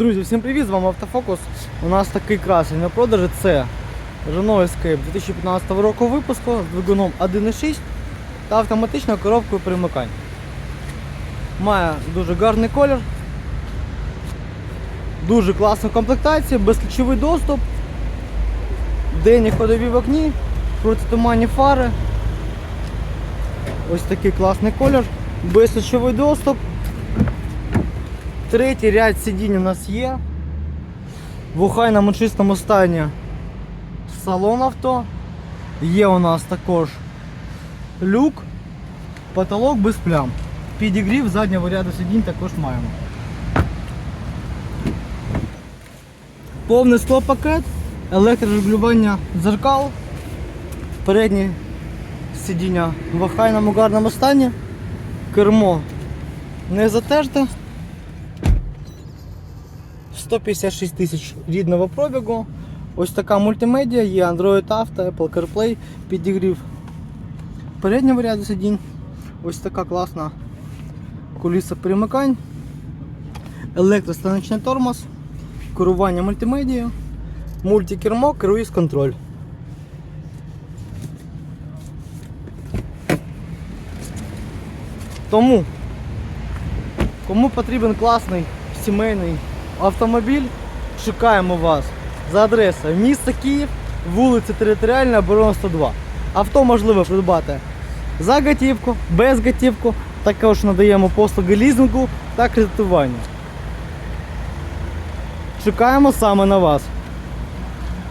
Друзі, всім привіт! З вами Автофокус. У нас такий красень на продажі. Це Renault Escape 2015 року випуску з двигуном 1.6 та автоматичною коробкою примикань. Має дуже гарний колір, дуже класна комплектація, безключовий доступ, денні ходові в окні, протитуманні фари. Ось такий класний колір, безключовий доступ. Третій ряд сидінь у нас є. В охайному чистому стані салон авто. Є у нас також люк, потолок без плям. Підігрів заднього ряду сидінь також маємо. Повний склопакет, електрорегулювання дзеркал, передні сидіння в охайному гарному стані, кермо не затерте. 156 тисяч рідного пробігу. Ось така мультимедіа, є Android Auto, Apple CarPlay, підігрів переднього ряду сидінь. Ось така класна куліса перемикань, електростаничний тормоз, керування мультимедією, мультикермо, круїз контроль. Тому, кому потрібен класний сімейний автомобіль, чекаємо вас за адресою міста Київ, вулиця Територіальна, оборона 102. Авто можливо придбати за готівку, без готівку, також надаємо послуги лізингу та кредитування. Чекаємо саме на вас.